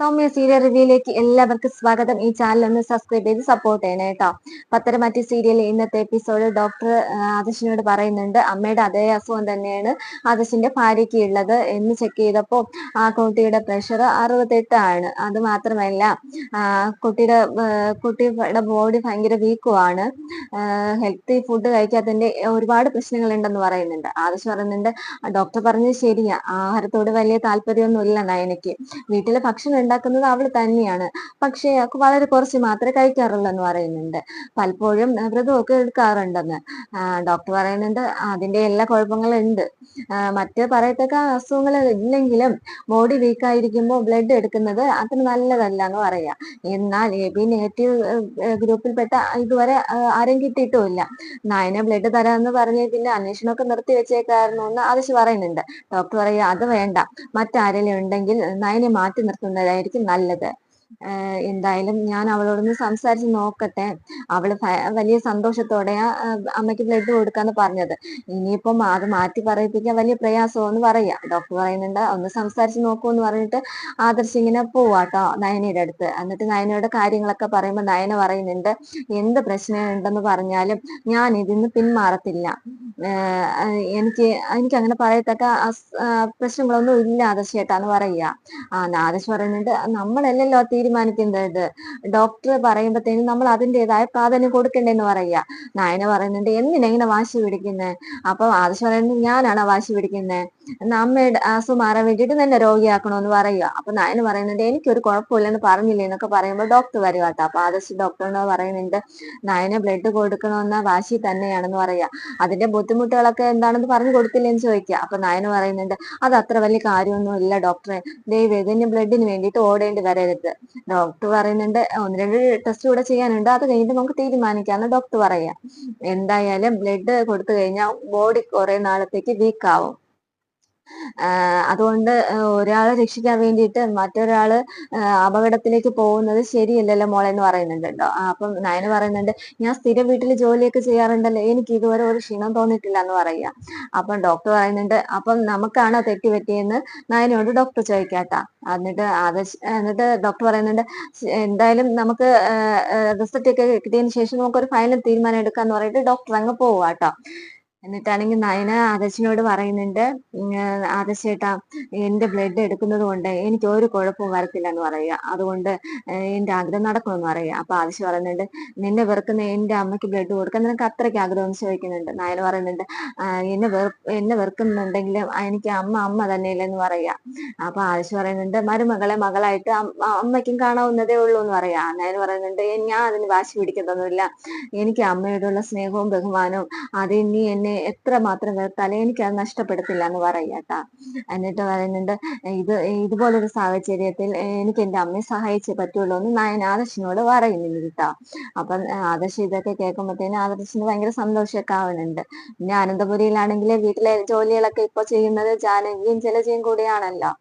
Soumya serial റിവ്യൂയിലേക്ക് എല്ലാവർക്കും സ്വാഗതം. ഈ ചാനൽ ഒന്ന് സബ്സ്ക്രൈബ് ചെയ്ത് സപ്പോർട്ട് ചെയ്യണേ കേട്ടോ പത്തരമാറ്റി സീരിയൽ ഇന്നത്തെ എപ്പിസോഡ് ഡോക്ടർ ആദർശിനോട് പറയുന്നുണ്ട് അമ്മയുടെ അതേ അസുഖം തന്നെയാണ് ആദർശിന്റെ ഭാര്യയ്ക്ക് ഉള്ളത്. എന്ന് ചെക്ക് ചെയ്തപ്പോൾ ആ കുട്ടിയുടെ പ്രഷർ അറുപത്തെട്ട് ആണ്. അത് മാത്രമല്ല കുട്ടിയുടെ കുട്ടിയുടെ ബോഡി ഭയങ്കര വീക്കുമാണ് ഹെൽത്തി ഫുഡ് കഴിക്കാത്തതിന്റെ ഒരുപാട് പ്രശ്നങ്ങൾ ഉണ്ടെന്ന് പറയുന്നുണ്ട്. ആദർശ് പറയുന്നുണ്ട് ഡോക്ടർ പറഞ്ഞത് ശരിയാ. ആഹാരത്തോട് വലിയ താല്പര്യമൊന്നും ഇല്ലെന്നാ നയനയ്ക്ക് വീട്ടിലെ ഭക്ഷണം ഉണ്ടാക്കുന്നത് അവൾ തന്നെയാണ്. പക്ഷേ വളരെ കുറച്ച് മാത്രമേ കഴിക്കാറുള്ളൂ എന്ന് പറയുന്നുണ്ട്. പലപ്പോഴും വ്രതമൊക്കെ എടുക്കാറുണ്ടെന്ന്. ഡോക്ടർ പറയുന്നുണ്ട് അതിന്റെ എല്ലാ കുഴപ്പങ്ങളും ഉണ്ട് മറ്റ് പറയത്തക്ക അസുഖങ്ങൾ ഇല്ലെങ്കിലും ബോഡി വീക്ക് ആയിരിക്കുമ്പോൾ ബ്ലഡ് എടുക്കുന്നത് അത്ര നല്ലതല്ല എന്ന് പറയാം. എന്നാൽ എ ബി നെഗറ്റീവ് ഗ്രൂപ്പിൽപ്പെട്ട ഇതുവരെ ആരും കിട്ടിയിട്ടുമില്ല. നായന ബ്ലഡ് തരാമെന്ന് പറഞ്ഞ് പിന്നെ അന്വേഷണമൊക്കെ നിർത്തി വെച്ചേക്കായിരുന്നു എന്ന് ആവശ്യം പറയുന്നുണ്ട്. ഡോക്ടർ പറയുക അത് വേണ്ട. മറ്റാരെങ്കിലും ഉണ്ടെങ്കിൽ നയനെ മാറ്റി നിർത്തുന്നതായിരിക്കും ആയിരിക്കും നല്ലത്. എന്തായാലും ഞാൻ അവളോടൊന്ന് സംസാരിച്ച് നോക്കട്ടെ. അവൾ വലിയ സന്തോഷത്തോടെ അമ്മയ്ക്ക് ബ്ലഡ് കൊടുക്കാന്ന് പറഞ്ഞത്. ഇനിയിപ്പം അത് മാറ്റി പറയിപ്പിക്കാൻ വലിയ പ്രയാസമെന്ന് പറയാ ഡോക്ടർ പറയുന്നുണ്ട് ഒന്ന് സംസാരിച്ച് നോക്കൂ എന്ന് പറഞ്ഞിട്ട് ആദർശ് ഇങ്ങനെ പോവാട്ടോ നയനയുടെ അടുത്ത്. എന്നിട്ട് നയനയുടെ കാര്യങ്ങളൊക്കെ പറയുമ്പോൾ നയന പറയുന്നുണ്ട് എന്ത് പ്രശ്നമുണ്ടെന്ന് പറഞ്ഞാലും ഞാൻ ഇതിന്ന് പിന്മാറത്തില്ല. എനിക്ക് എനിക്ക് അങ്ങനെ പറയത്തക്ക പ്രശ്നങ്ങളൊന്നും ഇല്ല ആദർശ് ചേട്ടാന്ന് പറയുക ആ ആദർശ് പറയുന്നുണ്ട് നമ്മളല്ലല്ലോ തീരുമാനിക്കുന്നത് ഡോക്ടർ പറയുമ്പോഴത്തേനും നമ്മൾ അതിന്റെതായ പ്രാധാന്യം കൊടുക്കണ്ടെന്ന് പറയുക. നായന പറയുന്നുണ്ട് എന്തിനാ ഇങ്ങനെ വാശി പിടിക്കുന്നത് അപ്പൊ ആദർശ് പറയുന്നത് ഞാനാണ് വാശി പിടിക്കുന്നത് അമ്മയുടെ അസുമാറാൻ വേണ്ടിട്ട് തന്നെ രോഗിയാക്കണമെന്ന് പറയുക. അപ്പൊ നായന പറയുന്നുണ്ട് എനിക്കൊരു കുഴപ്പമില്ലെന്ന് പറഞ്ഞില്ലേ? എന്നൊക്കെ പറയുമ്പോൾ ഡോക്ടർ വരിക കേട്ടോ. അപ്പൊ ആദർശ് ഡോക്ടറിനോട് പറയുന്നുണ്ട് നായന ബ്ലഡ് കൊടുക്കണമെന്ന വാശി തന്നെയാണെന്ന് പറയുക. അതിന്റെ ബുദ്ധിമുട്ടുകളൊക്കെ എന്താണെന്ന് പറഞ്ഞു കൊടുത്തില്ലെന്ന് ചോദിക്കുക. അപ്പൊ നായന പറയുന്നുണ്ട് അത് അത്ര വലിയ കാര്യമൊന്നും ഇല്ല ഡോക്ടറെ. ദൈവം ഇതിന് ബ്ലഡിന് വേണ്ടിയിട്ട് ഓടേണ്ടി വരരുത്. ഡോക്ടർ പറയുന്നുണ്ട് ഒന്ന് രണ്ട് ടെസ്റ്റ് കൂടെ ചെയ്യാനുണ്ട്. അത് കഴിഞ്ഞിട്ട് നമുക്ക് തീരുമാനിക്കാന്ന് ഡോക്ടർ പറയാ. എന്തായാലും ബ്ലഡ് കൊടുത്തു കഴിഞ്ഞാൽ ബോഡി കുറെ നാളത്തേക്ക് വീക്ക് ആവും. അതുകൊണ്ട് ഒരാളെ രക്ഷിക്കാൻ വേണ്ടിയിട്ട് മറ്റൊരാൾ അപകടത്തിലേക്ക് പോകുന്നത് ശരിയല്ലല്ലോ മോളെ എന്ന് പറയുന്നുണ്ട് കേട്ടോ അപ്പം നയന് പറയുന്നുണ്ട് ഞാൻ സ്ഥിരം വീട്ടിൽ ജോലിയൊക്കെ ചെയ്യാറുണ്ടല്ലോ. എനിക്ക് ഇതുവരെ ഒരു ക്ഷീണം തോന്നിയിട്ടില്ല എന്ന് പറയാ അപ്പം ഡോക്ടർ പറയുന്നുണ്ട് അപ്പം നമുക്കാണോ തെറ്റ് പറ്റിയെന്ന്? നയനോട് ഡോക്ടർ ചോദിക്കാട്ടാ. എന്നിട്ട് അത് എന്നിട്ട് ഡോക്ടർ പറയുന്നുണ്ട് എന്തായാലും നമുക്ക് റിസൾട്ട് ഒക്കെ കിട്ടിയതിന് ശേഷം നമുക്കൊരു ഫൈനൽ തീരുമാനം എടുക്കാന്ന് പറഞ്ഞിട്ട് ഡോക്ടർ അങ്ങ് പോവാട്ടോ. എന്നിട്ടാണെങ്കിൽ നയന ആദർശിനോട് പറയുന്നുണ്ട് ആദർശേട്ടാ എന്റെ ബ്ലഡ് എടുക്കുന്നത് കൊണ്ട് എനിക്ക് ഒരു കുഴപ്പവും വരത്തില്ല എന്ന് പറയുക. അതുകൊണ്ട് എന്റെ ആഗ്രഹം നടക്കുമെന്ന് പറയുക. അപ്പൊ ആദർശ് പറയുന്നുണ്ട് നിന്നെ വെറുക്കുന്ന എന്റെ അമ്മയ്ക്ക് ബ്ലഡ് കൊടുക്കാൻ നിനക്ക് അത്രയ്ക്ക് ആഗ്രഹം ചോദിക്കുന്നുണ്ട്. നയന പറയുന്നുണ്ട് എന്നെ വെറു എന്നെ വെറുക്കുന്നുണ്ടെങ്കിലും എനിക്ക് അമ്മ അമ്മ തന്നെയില്ലെന്ന് പറയുക. അപ്പൊ ആദർശ് പറയുന്നുണ്ട് മരുമകളെ മകളായിട്ട് അമ്മയ്ക്കും കാണാവുന്നതേ ഉള്ളൂ എന്ന് പറയാ നയന പറയുന്നുണ്ട് ഞാൻ അതിന് വാശി പിടിക്കുന്നൊന്നുമില്ല എനിക്ക് അമ്മയോടുള്ള സ്നേഹവും ബഹുമാനവും അത് നീ എന്നെ എത്ര മാത്രം വെറുത്താലും അത് നഷ്ടപ്പെടുത്തില്ല എന്ന് പറയട്ടാ. എന്നിട്ട് പറയുന്നുണ്ട് ഇത് ഇതുപോലൊരു സാഹചര്യത്തിൽ എനിക്ക് എന്റെ അമ്മയെ സഹായിച്ചേ പറ്റുള്ളൂ എന്ന് ഞാൻ ആദർശിനോട് പറയുന്നില്ല കേട്ടോ അപ്പം ആദർശ് ഇതൊക്കെ കേൾക്കുമ്പോഴത്തേനും ആദർശിന് ഭയങ്കര സന്തോഷമൊക്കെ ആവുന്നുണ്ട്. പിന്നെ അനന്തപുരിയിലാണെങ്കിൽ വീട്ടിലെ ജോലികളൊക്കെ ഇപ്പൊ ചെയ്യുന്നത് ജാനകിയും ജലജയും കൂടിയാണല്ലോ.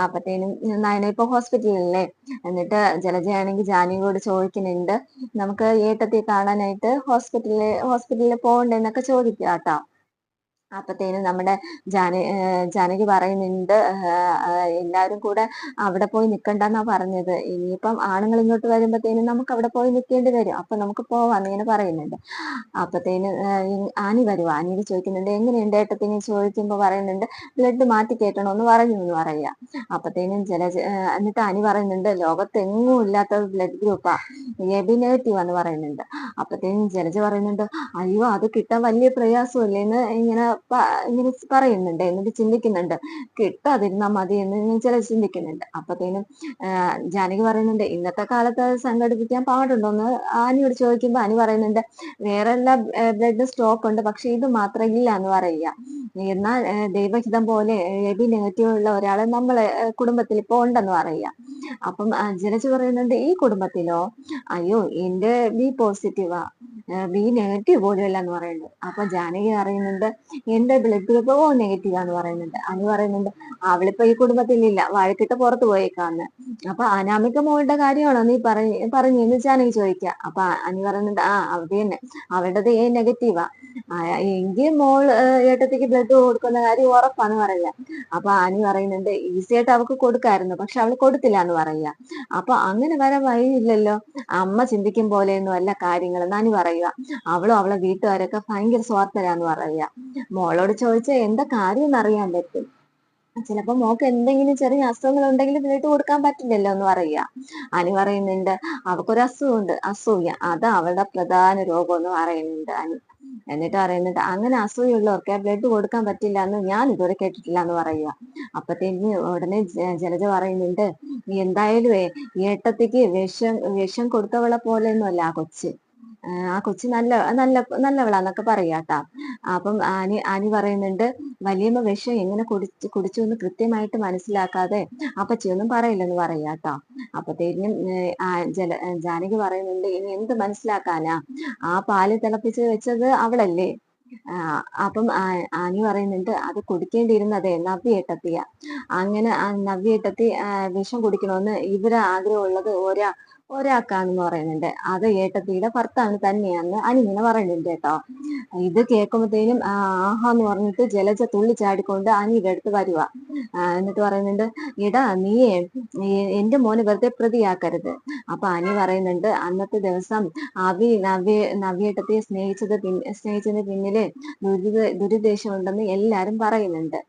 അപ്പത്തേനും നയന ഇപ്പൊ ഹോസ്പിറ്റലിലല്ലേ? എന്നിട്ട് ജലജയാണെങ്കിൽ ജാനിയോട് ചോദിക്കുന്നുണ്ട്. നമുക്ക് ഏട്ടത്തി കാണാനായിട്ട് ഹോസ്പിറ്റലിൽ ഹോസ്പിറ്റലിൽ പോകണ്ടെന്നൊക്കെ ചോദിക്കുക കേട്ടോ അപ്പത്തേനും നമ്മുടെ ജാന ജാനകി പറയുന്നുണ്ട് എല്ലാവരും കൂടെ അവിടെ പോയി നിൽക്കണ്ടെന്നാ പറഞ്ഞത്. ഇനിയിപ്പം ആണുങ്ങൾ ഇങ്ങോട്ട് വരുമ്പത്തേനും നമുക്ക് അവിടെ പോയി നിൽക്കേണ്ടി വരും. അപ്പൊ നമുക്ക് പോവാന്ന് ഇങ്ങനെ പറയുന്നുണ്ട്. അപ്പത്തേന് ആനി വരുവ? ആനിയോട് ചോദിക്കുന്നുണ്ട് എങ്ങനെയുണ്ട് ഏട്ടത്തിന് ചോദിക്കുമ്പോൾ പറയുന്നുണ്ട് ബ്ലഡ് മാറ്റി കയറ്റണമെന്ന് പറഞ്ഞു എന്ന് പറയാ. അപ്പത്തേനും ചില എന്നിട്ട് ആനി പറയുന്നുണ്ട് ലോകത്തെങ്ങും ഇല്ലാത്ത ബ്ലഡ് ഗ്രൂപ്പാ എബി നെഗറ്റീവ് എന്ന് പറയുന്നുണ്ട്. അപ്പത്തേനും ജലജ പറയുന്നുണ്ട് അയ്യോ അത് കിട്ടാൻ വലിയ പ്രയാസമല്ലേന്ന് ഇങ്ങനെ ഇങ്ങനെ പറയുന്നുണ്ട് എന്നിട്ട് ചിന്തിക്കുന്നുണ്ട്. കിട്ടാതിരുന്നാ മതി എന്ന് ചില ചിന്തിക്കുന്നുണ്ട്. അപ്പത്തേനും ജാനകി പറയുന്നുണ്ട് ഇന്നത്തെ കാലത്ത് സംഘടിപ്പിക്കാൻ പാടുണ്ടോ? എന്ന് ആനിയോട് ചോദിക്കുമ്പോ ആനി പറയുന്നുണ്ട് വേറെ എല്ലാ ബ്ലഡ് സ്റ്റോക്ക് ഉണ്ട് പക്ഷെ ഇത് മാത്രം ഇല്ല എന്ന് പറയുക എന്നാൽ ദൈവഹിതം പോലെ എ ബി നെഗറ്റീവ് ഉള്ള ഒരാളെ നമ്മളെ കുടുംബത്തിൽ ഇപ്പൊ ഉണ്ടെന്ന് പറയുക അപ്പം ജനച്ച് പറയുന്നുണ്ട് ഈ കുടുംബത്തിലോ? അയ്യോ എന്റെ ബി പോസിറ്റീവാ. ബി നെഗറ്റീവ് പോലും അല്ല എന്ന് പറയുന്നുണ്ട്. അപ്പൊ ജാനകി പറയുന്നുണ്ട് എന്റെ ബ്ലഡ് ഗ്രൂപ്പ് ഓ നെഗറ്റീവ് ആന്ന് പറയുന്നുണ്ട്. അനു പറയുന്നുണ്ട് അവളിപ്പോ ഈ കുടുംബത്തിലില്ല വഴക്കിട്ട് പുറത്തു പോയേക്കാന്ന്. അപ്പൊ അനാമിക മോളുടെ കാര്യമാണോ നീ പറഞ്ഞു പറഞ്ഞു എന്ന് ജാനകി ചോദിക്കുക അപ്പൊ അനു പറയുന്നുണ്ട് ആ അവിടെ തന്നെ. അവളുടെ എ നെഗറ്റീവാ എങ്കിൽ മോൾ ഏട്ടത്തേക്ക് ബ്ലഡ് കൊടുക്കുന്ന കാര്യം ഉറപ്പാന്ന് പറയുക. അപ്പൊ അനു പറയുന്നുണ്ട് ഈസി ആയിട്ട് അവൾക്ക് കൊടുക്കായിരുന്നു പക്ഷെ അവൾ കൊടുത്തില്ല എന്ന് പറയുക. അപ്പൊ അങ്ങനെ വരാൻ വഴിയില്ലല്ലോ. അമ്മ ചിന്തിക്കും പോലെയൊന്നും അല്ല കാര്യങ്ങൾ എന്നാണ് പറയുക. അവളും അവളെ വീട്ടുകാരൊക്കെ ഭയങ്കര സ്വാർത്ഥരാന്ന് പറയുക. മോളോട് ചോദിച്ചാൽ എന്താ കാര്യം എന്നറിയാൻ പറ്റും. ചിലപ്പോ മോക്ക് എന്തെങ്കിലും ചെറിയ അസുഖങ്ങൾ ഉണ്ടെങ്കിൽ വീട്ട് കൊടുക്കാൻ പറ്റില്ലല്ലോ എന്ന് പറയുക. അനു പറയുന്നുണ്ട് അവക്കൊരു അസുഖമുണ്ട്. അസൂയ. അത് അവളുടെ പ്രധാന രോഗം എന്ന് പറയുന്നുണ്ട് അനു. എന്നിട്ട് പറയുന്നുണ്ട് അങ്ങനെ അസൂയുള്ളവർക്ക് ബ്ലഡ് കൊടുക്കാൻ പറ്റില്ല എന്ന് ഞാൻ ഇതുവരെ കേട്ടിട്ടില്ല എന്ന് പറയുക. അപ്പത്തേക്ക് ഉടനെ ജലജ പറയുന്നുണ്ട് എന്തായാലും ഏട്ടത്തിക്ക് വിഷം വിഷം കൊടുത്തവളെ പോലെ ഒന്നുമല്ല ആ കൊച്ച്. ആ കൊച്ചു നല്ല നല്ല നല്ലവളാന്നൊക്കെ പറയാട്ടാ. അപ്പം ആനി ആനി പറയുന്നുണ്ട് വലിയമ്മ വിഷം എങ്ങനെ കുടിച്ചു കുടിച്ചു എന്ന് കൃത്യമായിട്ട് മനസ്സിലാക്കാതെ അപ്പച്ചിയൊന്നും പറയില്ലെന്ന് പറയാട്ടോ. അപ്പത്തേനും ജല ജാനകി പറയുന്നുണ്ട് ഇനി എന്ത് മനസ്സിലാക്കാനാ? ആ പാൽ തിളപ്പിച്ച് വെച്ചത് അവളല്ലേ? അപ്പം ആനി പറയുന്നുണ്ട് അത് കുടിക്കേണ്ടിയിരുന്നതേ നവ്യേട്ടത്തിയ. അങ്ങനെ നവ്യേട്ടത്തി വിഷം കുടിക്കണമെന്ന് ഇവർ ആഗ്രഹമുള്ളത് ഒരാ ഒരാൾക്കാണെന്ന് പറയുന്നുണ്ട്. അത് ഏട്ടത്തിയുടെ ഭർത്താവിന് തന്നെയാന്ന് അനിങ്ങനെ പറയുന്നുണ്ട് കേട്ടോ. ഇത് കേൾക്കുമ്പോഴത്തേനും ആഹാന്ന് പറഞ്ഞിട്ട് ജലജ തുള്ളി ചാടിക്കൊണ്ട് അനിയുടെ അടുത്ത് വരുക എന്നിട്ട് പറയുന്നുണ്ട് ഇടാ നീയേ എന്റെ മോനെ വെറുതെ പ്രതിയാക്കരുത്. അപ്പൊ അനി പറയുന്നുണ്ട് അന്നത്തെ ദിവസം അവി നവ്യ നവ്യേട്ടത്തെ സ്നേഹിച്ചത് സ്നേഹിച്ചതിന് പിന്നിൽ ദുരിത ദുരുദ്ദേശം ഉണ്ടെന്ന് എല്ലാരും പറയുന്നുണ്ട്.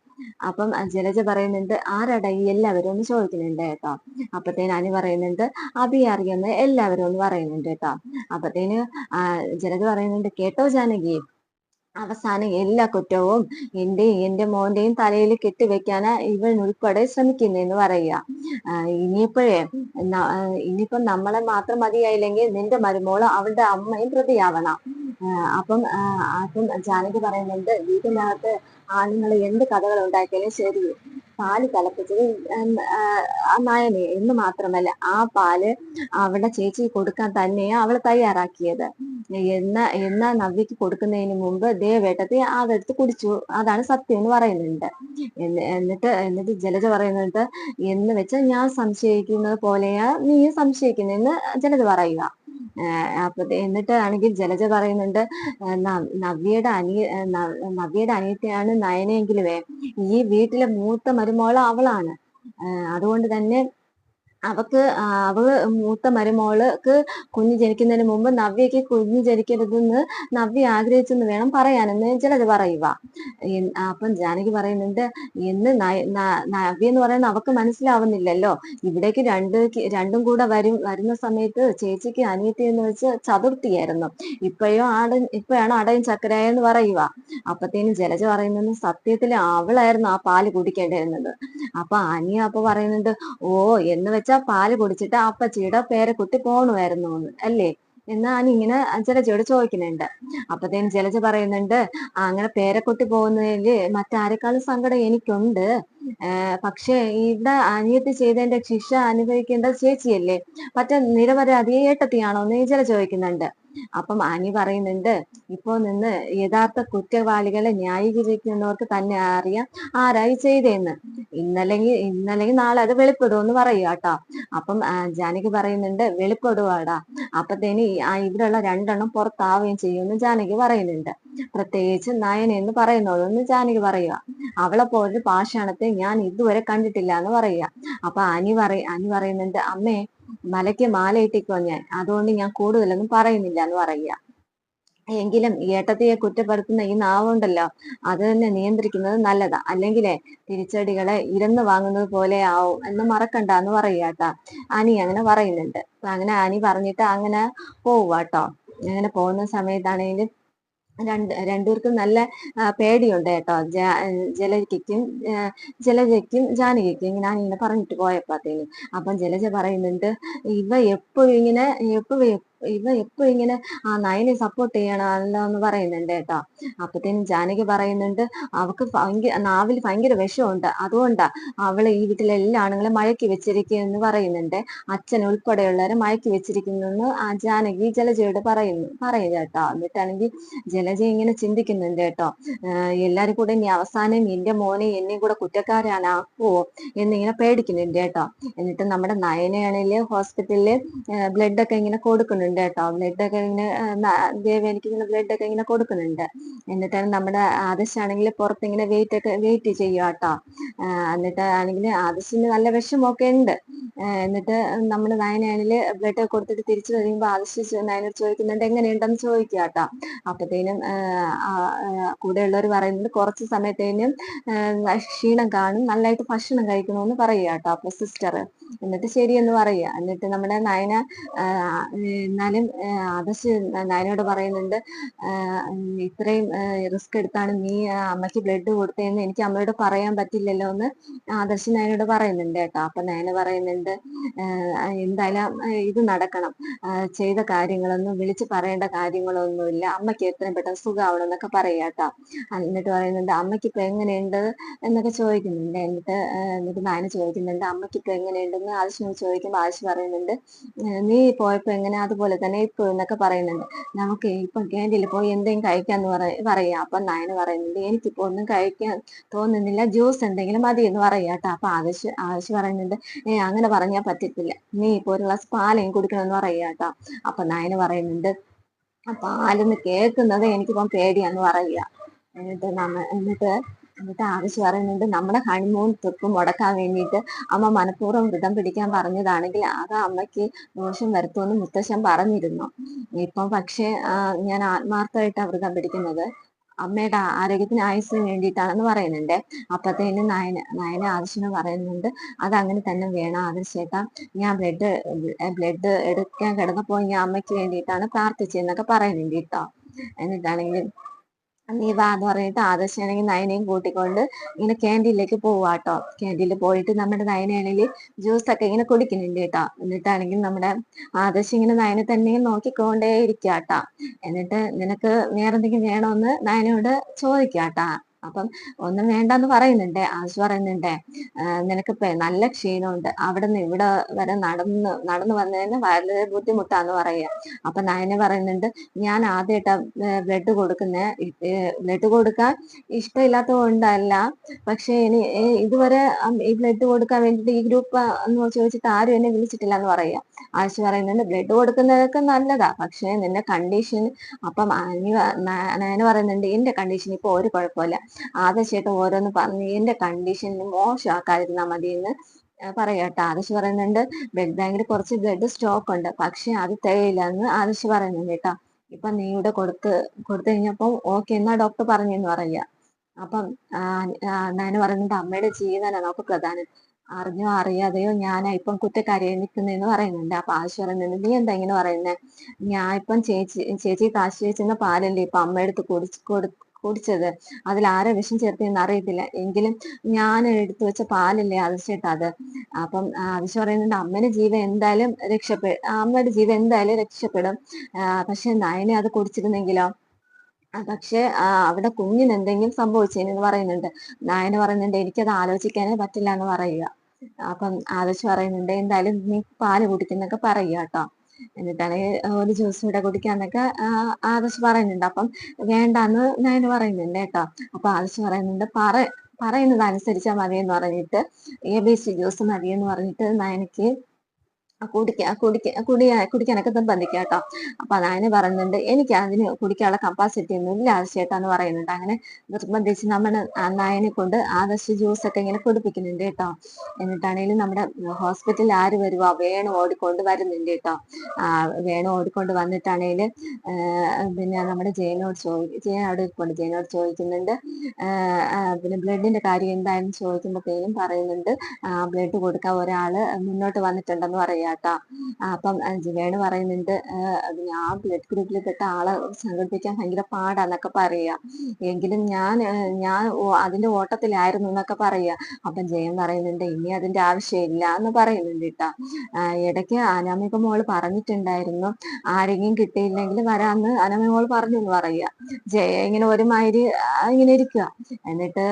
അപ്പം ജലജ പറയുന്നുണ്ട് ആരാടാ ഈ എല്ലാവരും ഒന്ന് ചോദിക്കുന്നുണ്ട് കേട്ടോ? അപ്പത്തേന് അനു പറയുന്നുണ്ട് അഭി അറിയുന്ന എല്ലാവരും ഒന്ന് പറയുന്നുണ്ട് കേട്ടോ? അപ്പത്തേന് ജലജ പറയുന്നുണ്ട് കേട്ടോ ജാനകി? അവസാനം എല്ലാ കുറ്റവും എന്റെയും എന്റെ മോന്റെയും തലയിൽ കെട്ടിവെക്കാനാ ഇവൻ ഉൾപ്പെടെ ശ്രമിക്കുന്നതെന്ന് പറയുക. ഇനിയിപ്പോഴേ ഇനിയിപ്പം നമ്മളെ മാത്രം മതിയായില്ലെങ്കിൽ നിന്റെ മരുമോൾ അവളുടെ അമ്മയും പ്രതിയാവണം. അപ്പം അപ്പം ജാനകി പറയുന്നുണ്ട് വീട്ടിനകത്ത് ആണുങ്ങൾ എന്ത് കഥകൾ ഉണ്ടാക്കിയാലും ശരി. പാൽ തിളപ്പിച്ചത്. നയനെ എന്ന് മാത്രമല്ല ആ പാൽ അവളുടെ ചേച്ചി കൊടുക്കാൻ തന്നെയാണ് അവൾ തയ്യാറാക്കിയത്. എന്ന എന്ന നവ്യക്ക് കൊടുക്കുന്നതിന് മുമ്പ് ദേവേട്ടത്തെ അതെടുത്ത് കുടിച്ചു. അതാണ് സത്യം എന്ന് പറയുന്നുണ്ട്. എന്നിട്ട് എന്നിട്ട് ജലജ പറയുന്നുണ്ട് എന്ന് വെച്ചാൽ ഞാൻ സംശയിക്കുന്നത് പോലെയാ നീ സംശയിക്കുന്നതെന്ന് ജലജ പറയുക. എന്നിട്ട് ആണെങ്കിൽ ജലജ പറയുന്നുണ്ട് നവ്യയുടെ അനിയ നവ്യയുടെ അനിയത്തിയാണ് നയനെങ്കിലുവേ ഈ വീട്ടിലെ മൂത്ത മരുമോള അവളാണ്. അതുകൊണ്ട് തന്നെ അവക്ക് അവൾ മൂത്ത മരുമോൾക്ക് കുഞ്ഞ് ജനിക്കുന്നതിന് മുമ്പ് നവ്യക്ക് കുഞ്ഞ് ജനിക്കരുതെന്ന് നവ്യ ആഗ്രഹിച്ചെന്ന് വേണം പറയാനെന്ന് ചിലത് പറയുക. അപ്പം ജാനകി പറയുന്നുണ്ട് എന്ന് നവ്യ എന്ന് പറയുന്നത് അവക്ക് മനസ്സിലാവുന്നില്ലല്ലോ. ഇവിടേക്ക് രണ്ട് രണ്ടും കൂടെ വരും വരുന്ന സമയത്ത് ചേച്ചിക്ക് അനിയത്തി എന്ന് വെച്ച് ചതുർത്ഥിയായിരുന്നു ഇപ്പോഴും ആട ഇപ്പോഴാണ് അടയും ചക്കരായ എന്ന് പറയുക. അപ്പത്തേനും ജലജ പറയുന്നത് സത്യത്തിൽ അവളായിരുന്നു ആ പാൽ കുടിക്കേണ്ടിരുന്നത് അപ്പൊ അനിയ അപ്പൊ പറയുന്നുണ്ട് ഓ എന്ന് വെച്ചാൽ പാൽ കുടിച്ചിട്ട് അപ്പച്ചിയുടെ പേരക്കുട്ടി പോണുമായിരുന്നു അല്ലേ? എന്നാ ഇങ്ങനെ ജലജയോട് ചോദിക്കുന്നുണ്ട്. അപ്പത്തേനും ജലജ പറയുന്നുണ്ട് അങ്ങനെ പേരക്കുട്ടി പോകുന്നതിൽ മറ്റാരെക്കാളും സങ്കടം എനിക്കുണ്ട്. പക്ഷേ ഇവിടെ അനിയത്തി ചെയ്തതിന്റെ ശിക്ഷ അനുഭവിക്കേണ്ടത് ചേച്ചിയല്ലേ? മറ്റേ നിരപരാധിയെ ഏട്ടത്തിയാണോ എന്ന് ചില ചോദിക്കുന്നുണ്ട്. അപ്പം അനി പറയുന്നുണ്ട് ഇപ്പോ നിന്ന് യഥാർത്ഥ കുറ്റവാളികളെ ന്യായീകരിക്കുന്നവർക്ക് തന്നെ അറിയാം ആരായി ചെയ്തേന്ന്. ഇന്നല്ലെങ്കിൽ ഇന്നല്ലെങ്കിൽ നാളെ അത് വെളിപ്പെടും എന്ന് പറയുക കേട്ടോ. അപ്പം ജാനകി പറയുന്നുണ്ട് വെളിപ്പെടുവാടാ. അപ്പത്തേന് ഇവിടെയുള്ള രണ്ടെണ്ണം പുറത്താവുകയും ചെയ്യുമെന്ന് ജാനകി പറയുന്നുണ്ട്. പ്രത്യേകിച്ച് നയനെന്ന് പറയുന്നതെന്ന് ജാനകി പറയുക. അവളെ പോലൊരു പാഷാണത്തെ ഞാൻ ഇതുവരെ കണ്ടിട്ടില്ല എന്ന് പറയുക. അപ്പൊ അനി പറയ അനി പറയുന്നുണ്ട് അമ്മേ മലയ്ക്ക് മാലയിട്ടിക്കോ ഞാൻ? അതുകൊണ്ട് ഞാൻ കൂടുതലൊന്നും പറയുന്നില്ല എന്ന് പറയുക. എങ്കിലും ഏട്ടത്തിയെ കുറ്റപ്പെടുത്തുന്ന ഈ നാവുണ്ടല്ലോ അത് തന്നെ നിയന്ത്രിക്കുന്നത് നല്ലതാ. അല്ലെങ്കിലേ തിരിച്ചടികളെ ഇരന്ന് വാങ്ങുന്നത് പോലെ ആവും എന്ന് മറക്കണ്ട എന്ന് പറയുക അനി അങ്ങനെ പറയുന്നുണ്ട്. അങ്ങനെ അനി പറഞ്ഞിട്ട് അങ്ങനെ പോവാട്ടോ അങ്ങനെ പോകുന്ന സമയത്താണെങ്കിലും രണ്ട് രണ്ടുപേർക്കും നല്ല പേടിയുണ്ട് കേട്ടോ. ജലജയ്ക്കും ജലജയ്ക്കും ജാനകിക്കും ഞാൻ ഇങ്ങനെ പറഞ്ഞിട്ട് പോയപ്പോഴത്തേനും. അപ്പം ജലജ പറയുന്നുണ്ട് ഇവ എപ്പോഴും ഇങ്ങനെ എപ്പോഴും ഇവ എപ്പോഴും ഇങ്ങനെ ആ നയനെ സപ്പോർട്ട് ചെയ്യണമല്ലോ എന്ന് പറയുന്നുണ്ട് കേട്ടോ. അപ്പത്തേനും ജാനകി പറയുന്നുണ്ട് അവക്ക് ഭയങ്കര നാവിൽ ഭയങ്കര വിഷമുണ്ട്. അതുകൊണ്ടാ അവൾ ഈ വീട്ടിലെ എല്ലാ ആണുങ്ങളും മയക്കി വെച്ചിരിക്കുന്നു പറയുന്നുണ്ട്. അച്ഛൻ ഉൾപ്പെടെയുള്ളവരെ മയക്കി വെച്ചിരിക്കുന്നു ആ ജാനകി ജലജയോട് പറയുന്നു പറയുക കേട്ടോ. എന്നിട്ടാണെങ്കിൽ ജലജ ഇങ്ങനെ ചിന്തിക്കുന്നുണ്ട് കേട്ടോ. എല്ലാരും കൂടെ ഇനി അവസാനം എന്റെ മോനെ എന്നെയും കൂടെ കുറ്റക്കാരാനാക്കുവോ എന്നിങ്ങനെ പേടിക്കുന്നുണ്ട് കേട്ടോ. എന്നിട്ട് നമ്മുടെ നയനയാണെങ്കിൽ ഹോസ്പിറ്റലിൽ ബ്ലഡ് ഒക്കെ ഇങ്ങനെ കൊടുക്കുന്നുണ്ട് കേട്ടോ ബ്ലഡ് ഒക്കെ ഇങ്ങനെ ദേവേനിക്ക് ഇങ്ങനെ ബ്ലഡ് ഒക്കെ ഇങ്ങനെ കൊടുക്കുന്നുണ്ട്. എന്നിട്ടാണ് നമ്മുടെ ആദശാണെങ്കിൽ പുറത്ത് ഇങ്ങനെ വെയിറ്റ് ഒക്കെ വെയിറ്റ് ചെയ്യുക കേട്ടോ. എന്നിട്ട് ആണെങ്കിൽ ആദശിന് നല്ല വിഷമൊക്കെ ഉണ്ട്. എന്നിട്ട് നമ്മൾ നയനാണെങ്കിൽ ബ്ലഡ് ഒക്കെ കൊടുത്തിട്ട് തിരിച്ചു കഴിയുമ്പോൾ ആദശി നയനോട് ചോദിക്കുന്നുണ്ട് എങ്ങനെയുണ്ടെന്ന് ചോദിക്കുക കേട്ടോ. അപ്പത്തേനും കൂടെയുള്ളവർ പറയുന്നത് കുറച്ച് സമയത്തേനും ക്ഷീണം കാണും നല്ലതായിട്ട് ഭക്ഷണം കഴിക്കണമെന്ന് പറയുക കേട്ടോ അപ്പൊ സിസ്റ്റർ എന്നിട്ട് ശരിയെന്ന് പറയുക. എന്നിട്ട് നമ്മുടെ നയന എന്നാലും ആദർശ് നയനോട് പറയുന്നുണ്ട് ഇത്രയും റിസ്ക് എടുത്താണ് നീ അമ്മയ്ക്ക് ബ്ലഡ് കൊടുത്തതെന്ന് എനിക്ക് അമ്മയോട് പറയാൻ പറ്റില്ലല്ലോ എന്ന് ആദർശ് നയനോട് പറയുന്നുണ്ട് കേട്ടോ. അപ്പൊ നയന പറയുന്നുണ്ട് എന്തായാലും ഇത് നടക്കണം. ചെയ്ത കാര്യങ്ങളൊന്നും വിളിച്ച് പറയേണ്ട കാര്യങ്ങളൊന്നുമില്ല. അമ്മയ്ക്ക് എത്രയും പെട്ടെന്ന് സുഖമാവണം എന്നൊക്കെ പറയുക കേട്ടോ. എന്നിട്ട് പറയുന്നുണ്ട് അമ്മയ്ക്ക് ഇപ്പൊ എങ്ങനെയുണ്ട്? എന്നൊക്കെ ചോദിക്കുന്നുണ്ട്. എന്നിട്ട് എന്നിട്ട് നായന ചോദിക്കുന്നുണ്ട് അമ്മയ്ക്ക് ഇപ്പൊ എങ്ങനെയുണ്ടെന്ന്? ആവശ്യം ചോദിക്കുമ്പോൾ ആവശ്യം പറയുന്നുണ്ട് നീ പോയപ്പോ എങ്ങനെ അതുപോലെ തന്നെ ഇപ്പൊ എന്നൊക്കെ പറയുന്നുണ്ട്. നമുക്ക് ഇപ്പൊ ക്യാന്റീനിൽ പോയി എന്തെങ്കിലും കഴിക്കാൻ പറ പറയാം. അപ്പൊ നയന് പറയുന്നുണ്ട് എനിക്കിപ്പോ ഒന്നും കഴിക്കാൻ തോന്നുന്നില്ല. ജ്യൂസ് എന്തെങ്കിലും മതി എന്ന് പറയാം കേട്ടോ. അപ്പൊ ആവശ്യം ആവശ്യം പറയുന്നുണ്ട് ഏ അങ്ങനെ പറഞ്ഞാൽ പറ്റത്തില്ല. നീ ഇപ്പൊ ഒരു ഗ്ലാസ് പാലയും കുടിക്കണമെന്ന് പറയാം കേട്ടോ. അപ്പൊ നയന് പറയുന്നുണ്ട് പാലെന്ന് കേൾക്കുന്നത് എനിക്കിപ്പം പേടിയാന്ന് പറയുക. എന്നിട്ട് നമ്മ എന്നിട്ട് എന്നിട്ട് ആവശ്യം പറയുന്നുണ്ട് നമ്മുടെ ഹണിമൂൺ ട്രിപ്പ് മുടക്കാൻ വേണ്ടിയിട്ട് അമ്മ മനഃപൂർവം വ്രതം പിടിക്കാൻ പറഞ്ഞതാണെങ്കിൽ അത് അമ്മയ്ക്ക് ദോഷം വരുത്തുമെന്ന് മുത്തശ്ശൻ പറഞ്ഞിരുന്നു. ഇപ്പം പക്ഷേ ഞാൻ ആത്മാർത്ഥമായിട്ടാണ് വ്രതം പിടിക്കുന്നത്. അമ്മയുടെ ആരോഗ്യത്തിന് ആയുസിന് വേണ്ടിയിട്ടാണെന്ന് പറയുന്നുണ്ട്. അപ്പത്തേനും നയന നയന ആവശ്യം പറയുന്നുണ്ട്. അത് അങ്ങനെ തന്നെ വേണം. ആദർശേട്ടാ ഞാൻ ബ്ലഡ് ബ്ലഡ് എടുക്കാൻ കിടന്നപ്പോൾ ഞാൻ അമ്മയ്ക്ക് വേണ്ടിയിട്ടാണ് പ്രാർത്ഥിച്ചതെന്നൊക്കെ പറയുന്നുണ്ട് കേട്ടോ എന്നിട്ടാണെങ്കിൽ നീ എന്ന് പറഞ്ഞിട്ട് ആദർശനെയും നയനയും കൂട്ടിക്കൊണ്ട് ഇങ്ങനെ ക്യാന്റീനിലേക്ക് പോവാട്ടോ ക്യാന്റീനിൽ പോയിട്ട് നമ്മുടെ നയനാണെങ്കിൽ ജ്യൂസ് ഒക്കെ ഇങ്ങനെ കുടിക്കുന്നുണ്ട് കേട്ടോ എന്നിട്ടാണെങ്കിൽ നമ്മുടെ ആദർശം ഇങ്ങനെ നയനെ തന്നെ നോക്കിക്കൊണ്ടേ ഇരിക്കാട്ടോ എന്നിട്ട് നിനക്ക് വേറെ എന്തെങ്കിലും വേണമെന്ന് നയനോട് ചോദിക്കാട്ടാ അപ്പം ഒന്നും വേണ്ടെന്ന് പറയുന്നുണ്ട്. ആശു പറയുന്നുണ്ട് നിനക്കിപ്പോ നല്ല ക്ഷീണമുണ്ട്. അവിടെ നിന്ന് ഇവിടെ വരെ നടന്ന് നടന്നു വന്നതിന് വളരെ ബുദ്ധിമുട്ടാന്ന് പറയുക. അപ്പൊ നയന പറയുന്നുണ്ട് ഞാൻ ആദ്യമായിട്ടാ ബ്ലഡ് കൊടുക്കുന്ന. ബ്ലഡ് കൊടുക്കാൻ ഇഷ്ടമില്ലാത്ത കൊണ്ടല്ല പക്ഷെ ഇനി ഇതുവരെ ഈ ബ്ലഡ് കൊടുക്കാൻ വേണ്ടിട്ട് ഈ ഗ്രൂപ്പ് എന്ന് ചോദിച്ചിട്ട് ആരും എന്നെ വിളിച്ചിട്ടില്ല എന്ന് പറയുക. ആശു പറയുന്നുണ്ട് ബ്ലഡ് കൊടുക്കുന്നതൊക്കെ നല്ലതാ. പക്ഷെ നിന്റെ കണ്ടീഷൻ അപ്പം നയന പറയുന്നുണ്ട് എന്റെ കണ്ടീഷൻ ഇപ്പൊ ഒരു കുഴപ്പമില്ല. ആദർശമായിട്ട് ഓരോന്ന് പറഞ്ഞ് എന്റെ കണ്ടീഷൻ മോശമാക്കാതിരുന്നാൽ മതി എന്ന് പറയട്ടെ ആദർശ് പറയുന്നുണ്ട് ബ്ലഡ് ബാങ്കിൽ കുറച്ച് ബ്ലഡ് സ്റ്റോക്ക് ഉണ്ട്. പക്ഷെ അത് തികയില്ല എന്ന് ആദർശ് പറയുന്നുണ്ട് കേട്ടോ. ഇപ്പൊ നീ ഇവിടെ കൊടുത്ത് കൊടുത്തു കഴിഞ്ഞപ്പോ ഓക്കെ എന്നാ ഡോക്ടർ പറഞ്ഞെന്ന് പറയുക. അപ്പം ഞാൻ പറയുന്നുണ്ട് അമ്മയുടെ ജീവനാണ് നമുക്ക് പ്രധാനം. അറിഞ്ഞോ അറിയാതെയോ ഞാൻ ഇപ്പം കുറ്റക്കാരിയായി നിൽക്കുന്നതെന്ന് പറയുന്നുണ്ട്. അപ്പൊ ആശു പറയുന്നുണ്ട് നീ എന്താ ഇങ്ങനെ പറയുന്നത് ഞാൻ ഇപ്പം ചേച്ചി ചേച്ചി കാശി വെച്ചിരുന്ന പാലല്ലേ ഇപ്പൊ അമ്മയെടുത്ത് കുടിച്ച് കൊടു കുടിച്ചത് അതിൽ ആരെ വിഷം ചേർത്തിന്ന് അറിയത്തില്ല. എങ്കിലും ഞാൻ എടുത്തു വെച്ച പാലല്ലേ ആവശ്യമായിട്ട് അത്. അപ്പം ആവശ്യം പറയുന്നുണ്ട് അമ്മയുടെ ജീവൻ എന്തായാലും രക്ഷപ്പെടും അമ്മയുടെ ജീവൻ എന്തായാലും രക്ഷപ്പെടും. പക്ഷെ നയനെ അത് കുടിച്ചിരുന്നെങ്കിലോ? പക്ഷെ അവിടെ കുഞ്ഞിന് എന്തെങ്കിലും സംഭവിച്ചേനെന്ന് പറയുന്നുണ്ട്. നായന പറയുന്നുണ്ട് എനിക്കത് ആലോചിക്കാനേ പറ്റില്ല എന്ന് പറയുക. അപ്പം ആദർശ് പറയുന്നുണ്ട് എന്തായാലും നീ പാൽ കുടിക്കുന്നൊക്കെ പറയുക കേട്ടോ. എന്നിട്ടാണ് ഒരു ജ്യൂസ് കൂടെ കുടിക്കാന്നൊക്കെ ആദർശ് പറയുന്നുണ്ട്. അപ്പം വേണ്ടാന്ന് ഞാൻ പറയുന്നുണ്ട് കേട്ടോ. അപ്പൊ ആദർശ് പറയുന്നുണ്ട് പറ പറയുന്നത് അനുസരിച്ചാൽ മതി എന്ന് പറഞ്ഞിട്ട് എ ബി സി ജ്യൂസ് മതി എന്ന് പറഞ്ഞിട്ട് നയനക്ക് കുടിക്കാൻ കുടിക്കാൻ കുടിയാ കുടിക്കാനൊക്കെ നിർബന്ധിക്കുക കേട്ടോ. അപ്പൊ അതായത് പറയുന്നുണ്ട് എനിക്ക് അതിന് കുടിക്കാനുള്ള കപ്പാസിറ്റി ഒന്നും ഇല്ല ആവശ്യമായിട്ടാന്ന് പറയുന്നുണ്ട്. അങ്ങനെ നിർബന്ധിച്ച് നമ്മൾ നായനെ കൊണ്ട് ആദർശ ജ്യൂസ് ഒക്കെ ഇങ്ങനെ കുടിപ്പിക്കുന്നുണ്ട് കേട്ടോ. എന്നിട്ടാണെങ്കിലും നമ്മുടെ ഹോസ്പിറ്റലിൽ ആര് വരുവോ വേണു ഓടിക്കൊണ്ട് വരുന്നുണ്ട് കേട്ടോ. ആ വേണു ഓടിക്കൊണ്ട് വന്നിട്ടാണെങ്കിൽ പിന്നെ നമ്മുടെ ജയനോട് ചോദി ജയൻ അവിടെ ഇരിക്കുന്നുണ്ട് ജയനോട് ചോദിക്കുന്നുണ്ട്. പിന്നെ ബ്ലഡിന്റെ കാര്യം എന്തായാലും ചോദിക്കുമ്പോഴത്തേനും പറയുന്നുണ്ട്. ബ്ലഡ് കൊടുക്കാൻ ഒരാൾ മുന്നോട്ട് വന്നിട്ടുണ്ടെന്ന് പറയാം. പറയാട്ടാ അപ്പം വേണു പറയുന്നുണ്ട് ആ ബ്ലഡ് ഗ്രൂപ്പിൽ പെട്ട ആളെ സംഘടിപ്പിക്കാൻ ഭയങ്കര പാടാന്നൊക്കെ പറയാ. എങ്കിലും ഞാൻ ഞാൻ അതിന്റെ ഓട്ടത്തിലായിരുന്നു എന്നൊക്കെ പറയാ. അപ്പം ജയൻ പറയുന്നുണ്ട് ഇനി അതിന്റെ ആവശ്യമില്ല എന്ന് പറയുന്നുണ്ട് കേട്ടാ. ഇടയ്ക്ക് അനാമിക മോൾ പറഞ്ഞിട്ടുണ്ടായിരുന്നു ആരെങ്കിലും കിട്ടിയില്ലെങ്കിൽ വരാന്ന് അനാമിക മോൾ പറഞ്ഞു എന്ന് പറയാ. ജയ ഇങ്ങനെ ഒരുമാതിരി ഇങ്ങനെ ഇരിക്കുക എന്നിട്ട്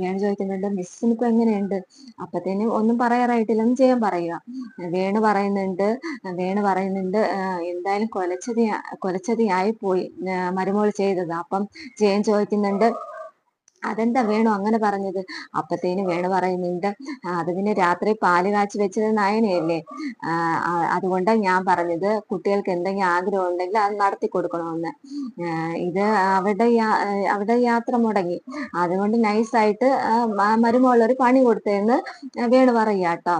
വേണു ചോദിക്കുന്നുണ്ട് മിസ്സിനിപ്പോ എങ്ങനെയുണ്ട്? അപ്പത്തേനും ഒന്നും പറയാറായിട്ടില്ലെന്ന് ജയൻ പറയുക വേണു പറയുന്നുണ്ട് വേണു പറയുന്നുണ്ട് എന്തായാലും കൊലച്ചതി കൊലച്ചതിയായി പോയി മരുമോൾ ചെയ്തത്. അപ്പം ജയൻ ചോദിക്കുന്നുണ്ട് അതെന്താ വേണോ അങ്ങനെ പറഞ്ഞത്. അപ്പത്തേന് വേണു പറയുന്നുണ്ട് അത് പിന്നെ രാത്രി പാൽ കാച്ചി വെച്ചത് നയനയല്ലേ? അതുകൊണ്ടാണ് ഞാൻ പറഞ്ഞത് കുട്ടികൾക്ക് എന്തെങ്കിലും ആഗ്രഹം ഉണ്ടെങ്കിൽ അത് നടത്തി കൊടുക്കണമെന്ന്. ഇത് അവിടെ അവിടെ യാത്ര മുടങ്ങി. അതുകൊണ്ട് നൈസായിട്ട് മരുമോളൊരു പണി കൊടുത്തതെന്ന് വേണു പറയുക കേട്ടോ.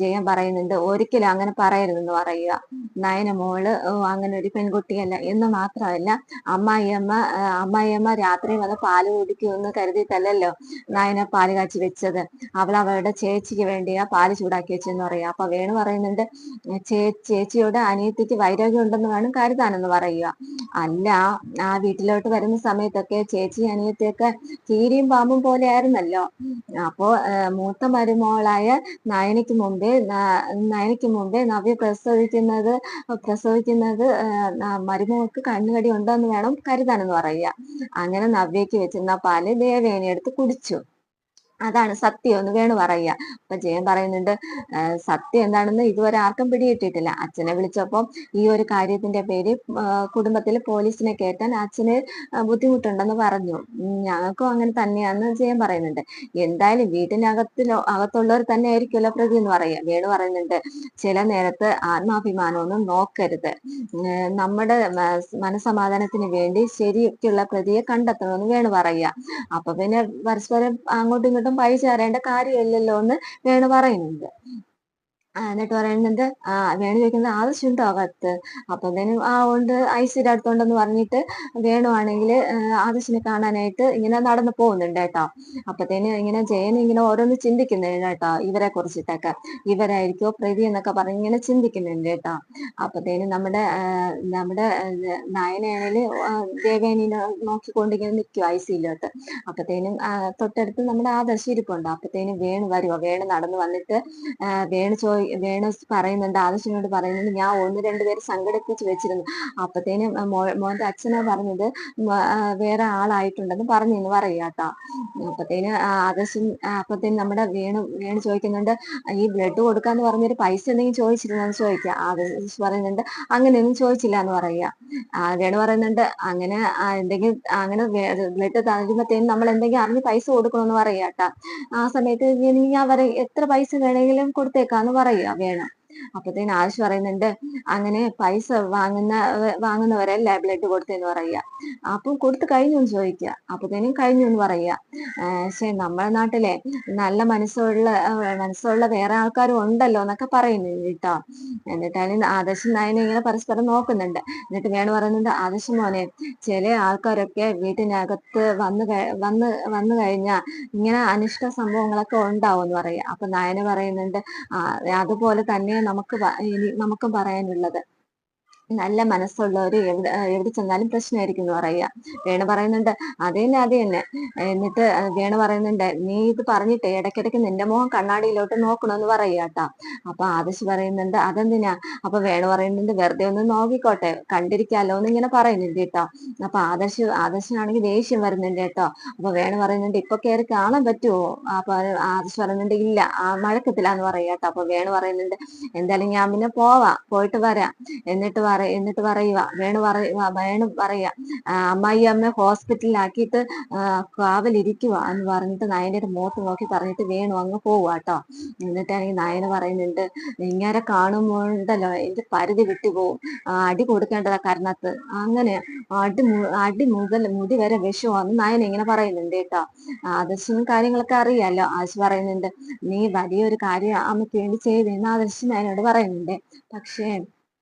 ജയൻ പറയുന്നുണ്ട് ഒരിക്കലും അങ്ങനെ പറയരുതെന്ന് പറയുക. നയന മോൾ അങ്ങനെ ഒരു പെൺകുട്ടിയല്ല. എന്ന് മാത്രമല്ല അമ്മായിയമ്മ അമ്മായിയമ്മ രാത്രി വന്ന് പാൽ കുടിക്കുമെന്ന് കരുതിയിട്ടല്ലല്ലോ നായന പാൽ കാച്ചി വെച്ചത്. അവൾ അവളുടെ ചേച്ചിക്ക് വേണ്ടി ആ പാൽ ചൂടാക്കി വെച്ചെന്ന് പറയാ അപ്പൊ വേണു പറയുന്നുണ്ട് ചേച്ചിയോട് അനിയത്തിക്ക് വൈരാഗ്യം ഉണ്ടെന്ന് വേണം കരുതാനെന്ന് പറയുക അല്ല ആ വീട്ടിലോട്ട് വരുന്ന സമയത്തൊക്കെ ചേച്ചി അനിയത്തിയൊക്കെ കീരിയും പാമ്പും പോലെ ആയിരുന്നല്ലോ. അപ്പോ മൂത്ത മരുമോളായ നയനയ്ക്ക് മുമ്പേ നയനയ്ക്ക് മുമ്പേ നവ്യ പ്രസവിക്കുന്നത് പ്രസവിക്കുന്നത് മരുമോൾക്ക് കണ്ണുകടി ഉണ്ടോ എന്ന് വേണം കരുതാനെന്ന് പറയുക അങ്ങനെ നവ്യയ്ക്ക് വെച്ചിരുന്ന പാൽ ദേവേനെ എടുത്ത് കുടിച്ചു. അതാണ് സത്യം എന്ന് വേണു പറയുക. അപ്പൊ ജയൻ പറയുന്നുണ്ട് സത്യം എന്താണെന്ന് ഇതുവരെ ആർക്കും പിടികിട്ടിയിട്ടില്ല അച്ഛനെ വിളിച്ചപ്പോൾ ഈ ഒരു കാര്യത്തിന്റെ പേര് കുടുംബത്തിൽ പോലീസിനെ കേട്ടാൻ അച്ഛന് ബുദ്ധിമുട്ടുണ്ടെന്ന് പറഞ്ഞു. ഞങ്ങൾക്കും അങ്ങനെ തന്നെയാന്ന് ജയൻ പറയുന്നുണ്ട്. എന്തായാലും വീട്ടിനകത്തിലോ അകത്തുള്ളവർ തന്നെ ആയിരിക്കുമല്ലോ പ്രതി എന്ന് പറയുക. വേണു പറയുന്നുണ്ട് ചില നേരത്ത് ആത്മാഭിമാനമൊന്നും നോക്കരുത്. നമ്മുടെ മനസമാധാനത്തിന് വേണ്ടി ശരിയൊക്കെയുള്ള പ്രതിയെ കണ്ടെത്തണമെന്ന് വേണു പറയുക. അപ്പൊ പിന്നെ പരസ്പരം അങ്ങോട്ടും ഇങ്ങോട്ടും പൈസ ചേരേണ്ട കാര്യമില്ലല്ലോ എന്ന് വേണു പറയുന്നുണ്ട് എന്നിട്ട് പറയുന്നുണ്ട് ആ വേണു ചോദിക്കുന്നത് ആവശ്യമുണ്ടോ അകത്ത് അപ്പത്തേനും ആ ഉണ്ട് ഐശ്വര്യ അടുത്തുണ്ടെന്ന് പറഞ്ഞിട്ട് വേണുവാണെങ്കിൽ ആദർശിനെ കാണാനായിട്ട് ഇങ്ങനെ നടന്നു പോകുന്നുണ്ട് കേട്ടോ. അപ്പത്തേനും ഇങ്ങനെ ജയൻ ഇങ്ങനെ ഓരോന്ന് ചിന്തിക്കുന്നുണ്ട് കേട്ടോ ഇവരെ കുറിച്ചിട്ടൊക്കെ. ഇവരായിരിക്കോ പ്രതി എന്നൊക്കെ പറഞ്ഞ് ഇങ്ങനെ ചിന്തിക്കുന്നുണ്ട് കേട്ടോ. അപ്പത്തേനും നമ്മുടെ നമ്മുടെ നയനാണെങ്കിൽ ദേവേനിനെ നോക്കിക്കൊണ്ടിങ്ങനെ നിൽക്കും ഐ സിയിലോട്ട് അപ്പത്തേനും തൊട്ടടുത്ത് നമ്മുടെ ആദർശം ഇരിപ്പുണ്ട്. അപ്പത്തേനും വേണു വരുവോ? വേണു നടന്നു വന്നിട്ട് വേണു ചോദി വേണു പറയുന്നുണ്ട് ആദർശനോട് പറയുന്നുണ്ട്. ഞാൻ ഒന്ന് രണ്ട് പേര് സംഘടിപ്പിച്ച് വെച്ചിരുന്നു. അപ്പത്തേനും മോന്റെ അച്ഛനാ പറഞ്ഞത് വേറെ ആളായിട്ടുണ്ടെന്ന് പറഞ്ഞു എന്ന് പറയാട്ടോ അപ്പത്തേന് ആദർശൻ അപ്പത്തേനും നമ്മുടെ വേണു വേണു ചോദിക്കുന്നുണ്ട് ഈ ബ്ലഡ് കൊടുക്കാന്ന് പറഞ്ഞൊരു പൈസ എന്തെങ്കിലും ചോദിച്ചിരുന്നെന്ന് ചോദിക്കുക. ആദർശ് പറയുന്നുണ്ട് അങ്ങനെയൊന്നും ചോദിച്ചില്ല എന്ന് പറയുക. വേണു പറയുന്നുണ്ട് അങ്ങനെ എന്തെങ്കിലും അങ്ങനെ ബ്ലഡ് തരുമ്പത്തേനും നമ്മൾ എന്തെങ്കിലും അറിഞ്ഞ് പൈസ കൊടുക്കണമെന്ന് പറയാട്ടോ ആ സമയത്ത് ഞാൻ വരെ എത്ര പൈസ വേണമെങ്കിലും കൊടുത്തേക്കാന്ന് പറയുക പറയുക വേണം അപ്പത്തേന് ആശു പറയുന്നുണ്ട് അങ്ങനെ പൈസ വാങ്ങുന്ന വാങ്ങുന്നവരല്ലേ ബ്ലഡ് കൊടുത്തെന്ന് പറയുക. അപ്പം കൊടുത്തു കഴിഞ്ഞു എന്ന് ചോദിക്കുക. അപ്പത്തേനും കഴിഞ്ഞു എന്ന് പറയുക. പക്ഷെ നമ്മുടെ നാട്ടിലെ നല്ല മനസ്സുള്ള മനസ്സുള്ള വേറെ ആൾക്കാരും ഉണ്ടല്ലോ എന്നൊക്കെ പറയുന്നു കേട്ടോ. എന്നിട്ടാണ് ആദർശ നായനെ ഇങ്ങനെ പരസ്പരം നോക്കുന്നുണ്ട്. എന്നിട്ട് വേണു പറയുന്നുണ്ട് ആദർശ മോനെ ചില ആൾക്കാരൊക്കെ വീട്ടിനകത്ത് വന്ന് വന്ന് വന്നു കഴിഞ്ഞാൽ ഇങ്ങനെ അനിഷ്ട സംഭവങ്ങളൊക്കെ ഉണ്ടാവും എന്ന് പറയുക. അപ്പൊ നായന പറയുന്നുണ്ട് അതുപോലെ തന്നെ നമുക്ക് നമുക്കും പറയാനുള്ളത്. നല്ല മനസ്സുള്ളവർ എവിടെ എവിടെ ചെന്നാലും പ്രശ്നമായിരിക്കും എന്ന് പറയുക. വേണു പറയുന്നുണ്ട് അത് തന്നെ അത് തന്നെ എന്നിട്ട് വേണു പറയുന്നുണ്ട് നീ ഇത് പറഞ്ഞിട്ട് ഇടയ്ക്കിടയ്ക്ക് നിന്റെ മുഖം കണ്ണാടിയിലോട്ട് നോക്കണമെന്ന് പറയുക കേട്ടോ. അപ്പൊ ആദർശ് പറയുന്നുണ്ട് അതെന്തിനാ? അപ്പൊ വേണു പറയുന്നുണ്ട് വെറുതെ ഒന്ന് നോക്കിക്കോട്ടെ കണ്ടിരിക്കാലോ എന്ന് ഇങ്ങനെ പറയുന്നുണ്ട് കേട്ടോ. അപ്പൊ ആദർശ് ആദർശനാണെങ്കിൽ ദേഷ്യം വരുന്നുണ്ട് കേട്ടോ. അപ്പൊ വേണു പറയുന്നുണ്ട് ഇപ്പൊ കയറി കാണാൻ പറ്റുമോ അപ്പൊ ആദർശ് പറയുന്നുണ്ട് ഇല്ല ആ മഴക്കത്തിലാന്ന് പറയുക കേട്ടോ. അപ്പൊ വേണു പറയുന്നുണ്ട് എന്തായാലും ഞാൻ പിന്നെ പോവാ പോയിട്ട് വരാം. എന്നിട്ട് പറ എന്നിട്ട് പറയുക. വേണു പറയുക വേണു പറയുക. അമ്മായി അമ്മ ഹോസ്പിറ്റലിലാക്കിയിട്ട് കാവലിരിക്കുക എന്ന് പറഞ്ഞിട്ട് നയനയുടെ മുഖത്ത് നോക്കി പറഞ്ഞിട്ട് വേണു അങ്ങ് പോവുക കേട്ടോ എന്നിട്ടാണെങ്കിൽ നയന പറയുന്നുണ്ട് ഇങ്ങനെ കാണുമ്പോണ്ടല്ലോ എന്റെ പരിധി വിട്ടുപോകും അടി കൊടുക്കേണ്ടതാ കരണത്ത്. അങ്ങനെ അടി അടി മുതൽ മുടി വരെ വിഷമാന്ന് നയന ഇങ്ങനെ പറയുന്നുണ്ട് കേട്ടോ. ആദർശനും കാര്യങ്ങളൊക്കെ അറിയാലോ. ആശ പറയുന്നുണ്ട് നീ വലിയൊരു കാര്യം അമ്മയ്ക്ക് വേണ്ടി ചെയ്തെന്ന് ആദർശൻ നയനോട് പറയുന്നുണ്ട്. പക്ഷേ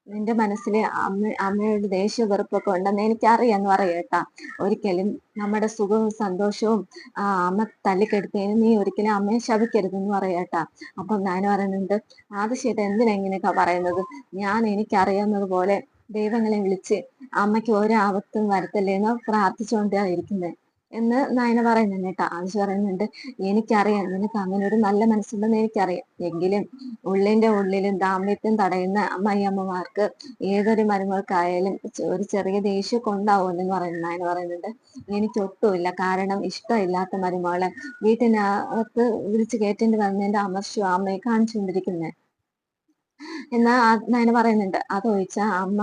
നിന്റെ മനസ്സിൽ അമ്മ അമ്മയോട് ദേഷ്യ വെറുപ്പൊക്കെ ഉണ്ടെന്ന് എനിക്കറിയാന്ന് പറയട്ടാ ഒരിക്കലും നമ്മുടെ സുഖവും സന്തോഷവും ആ അമ്മ തല്ലിക്കെടുത്തതിന് നീ ഒരിക്കലും അമ്മയെ ശപിക്കരുതെന്ന് പറയട്ടാ അപ്പൊ ഞാൻ പറയുന്നുണ്ട് ആദ്യശേട്ട് എന്തിനാ ഇങ്ങനെയൊക്കെ പറയുന്നത്? ഞാൻ എനിക്കറിയാവുന്നത് പോലെ ദൈവങ്ങളെ വിളിച്ച് അമ്മയ്ക്ക് ഒരാപത്തും വരത്തില്ലേന്ന് പ്രാർത്ഥിച്ചുകൊണ്ടാണ് ഇരിക്കുന്നത് എന്ന് നയന പറയുന്നുണ്ട് കേട്ടോ. ആവശ്യ പറയുന്നുണ്ട് എനിക്കറിയാം നിനക്ക് അങ്ങനെ ഒരു നല്ല മനസ്സുണ്ടെന്ന് എനിക്കറിയാം. എങ്കിലും ഉള്ളിന്റെ ഉള്ളിലും ദാമ്പത്യം തടയുന്ന അമ്മയമ്മമാർക്ക് ഏതൊരു മരുമകൾക്കായാലും ഒരു ചെറിയ ദേഷ്യം കൊണ്ടാവും എന്ന് പറയുന്നു നയന പറയുന്നുണ്ട്. എനിക്ക് ഒട്ടുമില്ല കാരണം ഇഷ്ടമില്ലാത്ത മരുമകളെ വീട്ടിനകത്ത് വിളിച്ചു കയറ്റേണ്ടി വന്നതിന്റെ അമർഷം അമ്മയെ കാണിച്ചുകൊണ്ടിരിക്കുന്നത് എന്നാ നയന പറയുന്നുണ്ട്. അതൊഴിച്ച അമ്മ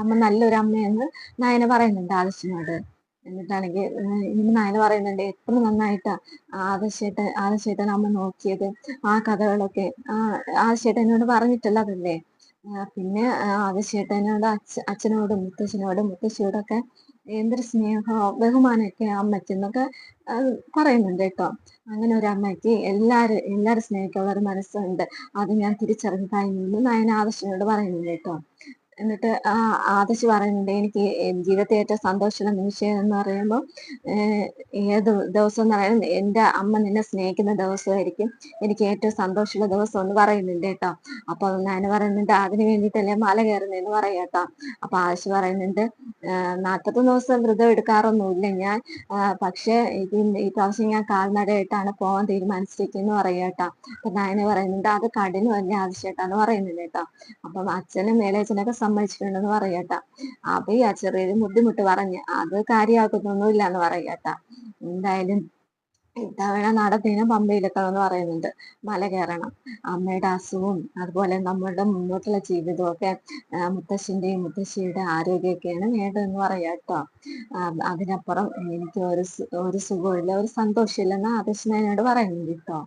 അമ്മ നല്ലൊരു അമ്മയെന്ന് നയന പറയുന്നുണ്ട് ആദർശിനോട്. എന്നിട്ടാണെങ്കിൽ ഇനി നയന പറയുന്നുണ്ട് എത്ര നന്നായിട്ടാ ആദർശേട്ടൻ ആദശേട്ടൻ അമ്മ നോക്കിയത് ആ കഥകളൊക്കെ ആ ആദർശേട്ടനോട് പറഞ്ഞിട്ടുള്ളതല്ലേ? പിന്നെ ആദശേട്ടനോട് അച്ഛ അച്ഛനോടും മുത്തശ്ശനോടും മുത്തശ്ശിയോടൊക്കെ എന്തൊരു സ്നേഹമോ ബഹുമാനമൊക്കെ അമ്മയ്ക്കെന്നൊക്കെ പറയുന്നുണ്ട് കേട്ടോ. അങ്ങനെ ഒരു അമ്മയ്ക്ക് എല്ലാരും എല്ലാരും സ്നേഹിക്കാനുള്ള ഒരു മനസ്സുണ്ട്. അത് ഞാൻ തിരിച്ചറിഞ്ഞതായി എന്ന് നയന ആദർശനോട് പറയുന്നുണ്ട് കേട്ടോ. എന്നിട്ട് ആ ആദശ് പറയുന്നുണ്ട് എനിക്ക് ജീവിതത്തെ ഏറ്റവും സന്തോഷമുള്ള നിമിഷം എന്ന് പറയുമ്പോൾ ഏത് ദിവസം എന്ന് പറയുന്നത് എന്റെ അമ്മ നിന്നെ സ്നേഹിക്കുന്ന ദിവസമായിരിക്കും. എനിക്ക് ഏറ്റവും സന്തോഷമുള്ള ദിവസം എന്ന് പറയുന്നുണ്ട് കേട്ടോ. അപ്പൊ ഞാൻ പറയുന്നുണ്ട് അതിന് വേണ്ടിയിട്ടല്ലേ മല കയറുന്നതെന്ന് പറയാം കേട്ടോ. അപ്പൊ ആദശ് പറയുന്നുണ്ട് നാൽപ്പത്തി ദിവസം വ്രതം എടുക്കാറൊന്നുമില്ല ഞാൻ പക്ഷെ ഈ പ്രാവശ്യം ഞാൻ കാൽനടയായിട്ടാണ് പോകാൻ എന്ന് പറയാം കേട്ടോ. അപ്പൊ നായന പറയുന്നുണ്ട് അത് കഠിനമല്ല ആവശ്യമായിട്ടാണ് പറയുന്നത് കേട്ടോ. അപ്പം അച്ഛനും മേലേച്ചനൊക്കെ സമ്മതിച്ചിട്ടുണ്ടെന്ന് പറയട്ട. അപ്പൊ ഈ ചെറിയൊരു ബുദ്ധിമുട്ട് പറഞ്ഞ് അത് കാര്യമാക്കുന്നൊന്നുമില്ല എന്ന് പറയട്ട. എന്തായാലും ഇത്തവണ നടത്തിനും പമ്പയിലെത്തണം പറയുന്നുണ്ട്. മല കയറണം. അമ്മയുടെ അസുഖവും അതുപോലെ നമ്മളുടെ മുന്നോട്ടുള്ള ജീവിതവും ഒക്കെ മുത്തശ്ശിന്റെയും മുത്തശ്ശിയുടെ ആരോഗ്യമൊക്കെയാണ് വേണ്ടതെന്ന് പറയാം കേട്ടോ അതിനപ്പുറം എനിക്ക് ഒരു ഒരു സുഖമില്ല ഒരു സന്തോഷമില്ലെന്ന് ആദർശനോട് പറയുന്നുണ്ട് കേട്ടോ.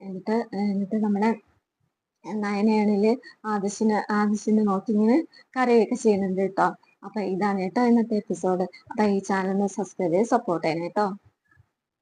എന്നിട്ട് എന്നിട്ട് നമ്മുടെ നയനയാണെങ്കിൽ ആദശിന് ആദർശിനെ നോക്കി ഇങ്ങനെ കരയൊക്കെ ചെയ്യുന്നുണ്ട് കേട്ടോ. അപ്പൊ ഇതാണ് കേട്ടോ ഇന്നത്തെ എപ്പിസോഡ് അപ്പൊ ഈ ചാനൽ സബ്സ്ക്രൈബ് ചെയ്ത് സപ്പോർട്ട് ചെയ്യണം കേട്ടോ.